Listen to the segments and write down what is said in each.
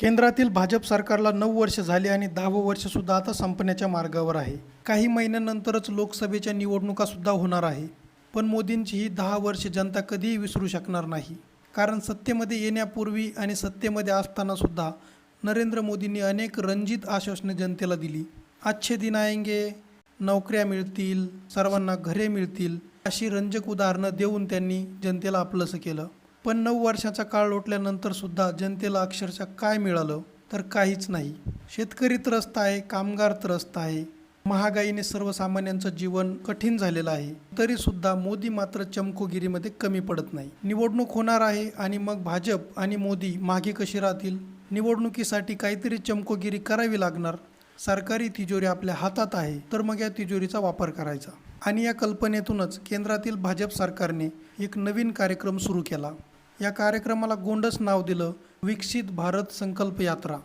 केंद्रातील भाजप सरकारला नऊ वर्ष झाले आणि दहावं वर्षसुद्धा आता संपण्याच्या मार्गावर आहे. काही महिन्यांनंतरच लोकसभेच्या निवडणुकासुद्धा होणार आहे. पण मोदींची ही दहा वर्ष जनता कधीही विसरू शकणार नाही. कारण सत्तेमध्ये येण्यापूर्वी आणि सत्तेमध्ये असतानासुद्धा नरेंद्र मोदींनी अनेक रंजित आश्वासने जनतेला दिली. आजचे दिन आएंगे नोकऱ्या मिळतील सर्वांना घरे मिळतील अशी रंजक उदाहरणं देऊन त्यांनी जनतेला आपलंसं केलं. पण नऊ वर्षाचा काळ लोटल्यानंतर सुद्धा जनतेला अक्षरशः काय मिळालं तर काहीच नाही. शेतकरी त्रस्त आहे कामगार त्रस्त आहे. महागाईने सर्वसामान्यांचं जीवन कठीण झालेलं आहे. तरी सुद्धा मोदी मात्र चमकोगिरीमध्ये कमी पडत नाही. निवडणूक होणार आहे आणि मग भाजप आणि मोदी मागे कशी राहतील? निवडणुकीसाठी काहीतरी चमकोगिरी करावी लागणार? सरकारी तिजोरी आपल्या हातात आहे तर मग या तिजोरीचा वापर करायचा. आणि या कल्पनेतूनच केंद्रातील भाजप सरकारने एक नवीन कार्यक्रम सुरू केला. या कार्यक्रमाला गोंडस नाव दिलं विकसित भारत संकल्प यात्रा.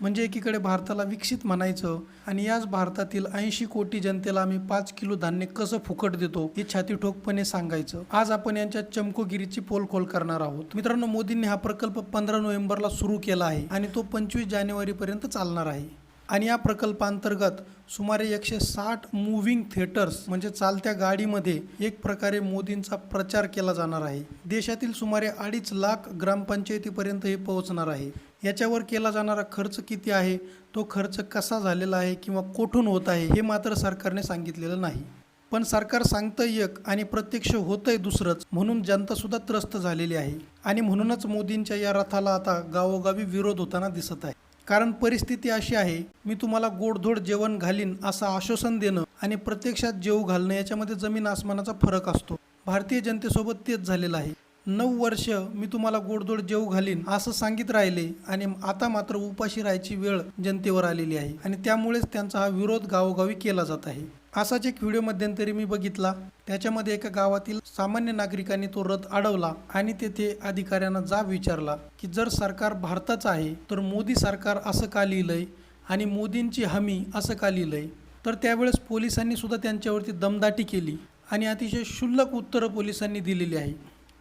म्हणजे एकीकडे भारताला विकसित म्हणायचं आणि याच भारतातील ऐंशी कोटी जनतेला आम्ही पाच किलो धान्य कसं फुकट देतो हे छाती ठोकपणे सांगायचं. आज आपण यांच्या चमकोगिरीची पोलखोल करणार आहोत. मित्रांनो मोदींनी हा प्रकल्प पंधरा नोव्हेंबरला सुरू केला आहे आणि तो पंचवीस जानेवारीपर्यंत चालणार आहे. आणि या प्रकल्पांतर्गत सुमारे एकशे साठ मूव्हिंग थिएटर्स म्हणजे चालत्या गाडीमध्ये एक प्रकारे मोदींचा प्रचार केला जाणार आहे. देशातील सुमारे अडीच लाख ग्रामपंचायतीपर्यंत हे पोहोचणार आहे. याच्यावर केला जाणारा खर्च किती आहे? तो खर्च कसा झालेला आहे किंवा कोठून होत आहे हे मात्र सरकारने सांगितलेलं नाही. पण सरकार सांगतं एक आणि प्रत्यक्ष होतंय दुसरंच म्हणून जनतासुद्धा त्रस्त झालेली आहे. आणि म्हणूनच मोदींच्या या रथाला आता गावोगावी विरोध होताना दिसत आहे. कारण परिस्थिती अशी आहे मी तुम्हाला गोडधोड जेवण घालीन असं आश्वासन देणं आणि प्रत्यक्षात जेव घालणं याच्यामध्ये जमीन आसमानाचा फरक असतो. भारतीय जनतेसोबत तेच झालेलं आहे. नऊ वर्ष मी तुम्हाला गोडधोड जेव घालीन असं सांगित राहिले आणि आता मात्र उपाशी राहायची वेळ जनतेवर आलेली आहे आणि त्यामुळेच त्यांचा हा विरोध गावोगावी केला जात आहे. असाच एक व्हिडिओ मध्यंतरी मी बघितला. त्याच्यामध्ये एका गावातील सामान्य नागरिकांनी तो रथ अडवला आणि तेथे अधिकाऱ्यांना जाब विचारला की जर सरकार भारताचं आहे तर मोदी सरकार असं का लिहिलंय आणि मोदींची हमी असं का लिहिलंय? तर त्यावेळेस पोलिसांनी सुद्धा त्यांच्यावरती दमदाटी केली आणि अतिशय क्षुल्लक उत्तरं पोलिसांनी दिलेली आहे.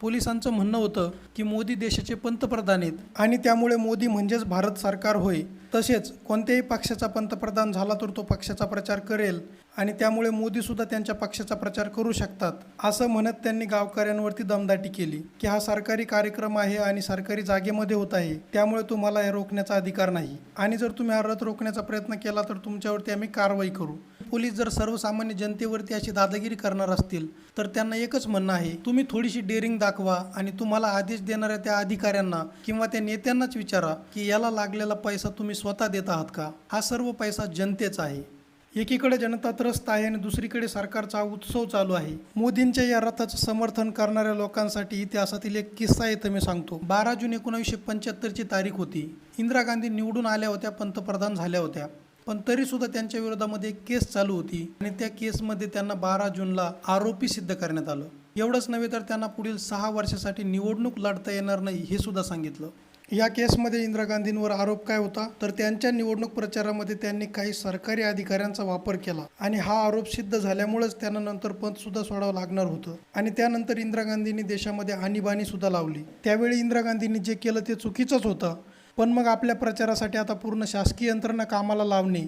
पोलिसांचं म्हणणं होतं की मोदी देशाचे पंतप्रधान आहेत. आणि त्यामुळे मोदी म्हणजेच भारत सरकार होय. तसेच कोणत्याही पक्षाचा पंतप्रधान झाला तर तो पक्षाचा प्रचार करेल आणि त्यामुळे मोदीसुद्धा त्यांच्या पक्षाचा प्रचार करू शकतात असं म्हणत त्यांनी गावकऱ्यांवरती दमदाटी केली की हा सरकारी कार्यक्रम आहे आणि सरकारी जागेमध्ये होत आहे त्यामुळे तुम्हाला हे रोखण्याचा अधिकार नाही. आणि जर तुम्ही हा रथ रोखण्याचा प्रयत्न केला तर तुमच्यावरती आम्ही कारवाई करू. पोलीस जर सर्वसामान्य जनतेवरती अशी दादागिरी करणार असतील तर त्यांना एकच म्हणणं आहे तुम्ही थोडीशी डेअरिंग दाखवा आणि तुम्हाला आदेश देणाऱ्या त्या अधिकाऱ्यांना किंवा त्या नेत्यांनाच विचारा की याला लागलेला पैसा तुम्ही स्वतः देत आहात का? हा सर्व पैसा जनतेचा आहे. एकीकडे जनता त्रस्त आहे आणि दुसरीकडे सरकारचा उत्सव चालू आहे. मोदींच्या या रथाचं समर्थन करणाऱ्या लोकांसाठी इतिहासातील एक किस्सा आहे मी सांगतो. बारा जून एकोणीसशे पंच्याहत्तरची तारीख होती. इंदिरा गांधी निवडून आल्या होत्या पंतप्रधान झाल्या होत्या. पण तरीसुद्धा त्यांच्या विरोधामध्ये एक केस चालू होती. आणि त्या केसमध्ये त्यांना बारा जूनला आरोपी सिद्ध करण्यात आलं. एवढंच नव्हे तर त्यांना पुढील सहा वर्षासाठी निवडणूक लढता येणार नाही हे सुद्धा सांगितलं. या केसमध्ये इंदिरा गांधींवर आरोप काय होता? तर त्यांच्या निवडणूक प्रचारामध्ये त्यांनी काही सरकारी अधिकाऱ्यांचा वापर केला. आणि हा आरोप सिद्ध झाल्यामुळेच त्यांना नंतर पंत सुद्धा सोडावं लागणार होतं. आणि त्यानंतर इंदिरा गांधींनी देशामध्ये आणीबाणी सुद्धा लावली. त्यावेळी इंदिरा गांधींनी जे केलं ते चुकीचंच होतं. पण मग आपल्या प्रचारासाठी आता पूर्ण शासकीय यंत्रणा कामाला लावणे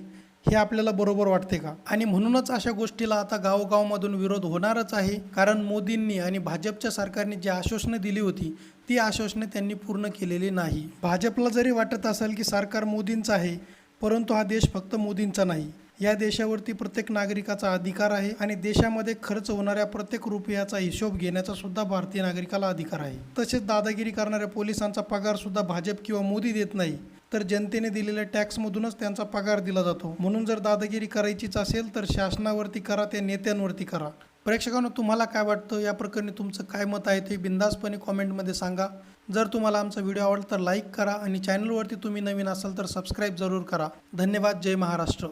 हे आपल्याला बरोबर वाटते का? आणि म्हणूनच अशा गोष्टीला आता गावोगावमधून विरोध होणारच आहे. कारण मोदींनी आणि भाजपच्या सरकारने जी आश्वासनं दिली होती ती आश्वासने त्यांनी पूर्ण केलेली नाही. भाजपला जरी वाटत असेल की सरकार मोदींचं आहे परंतु हा देश फक्त मोदींचा नाही. या देशावरती प्रत्येक नागरिकाचा अधिकार आहे आणि देशामध्ये खर्च होणाऱ्या प्रत्येक रुपयाचा हिशोब घेण्याचा सुद्धा भारतीय नागरिकाला अधिकार आहे. तसेच दादागिरी करणाऱ्या पोलिसांचा पगार सुद्धा भाजप किंवा मोदी देत नाही तर जनतेने दिलेल्या टॅक्समधूनच त्यांचा पगार दिला जातो. म्हणून जर दादागिरी करायचीच असेल तर शासनावरती करा त्या नेत्यांवरती करा. प्रेक्षकांनो तुम्हाला काय वाटतं? या प्रकरणी तुमचं काय मत आहे ते बिंदासपणे कॉमेंटमध्ये सांगा. जर तुम्हाला आमचा व्हिडिओ आवडला तर लाईक करा आणि चॅनलवरती तुम्ही नवीन असाल तर सबस्क्राईब जरूर करा. धन्यवाद. जय महाराष्ट्र.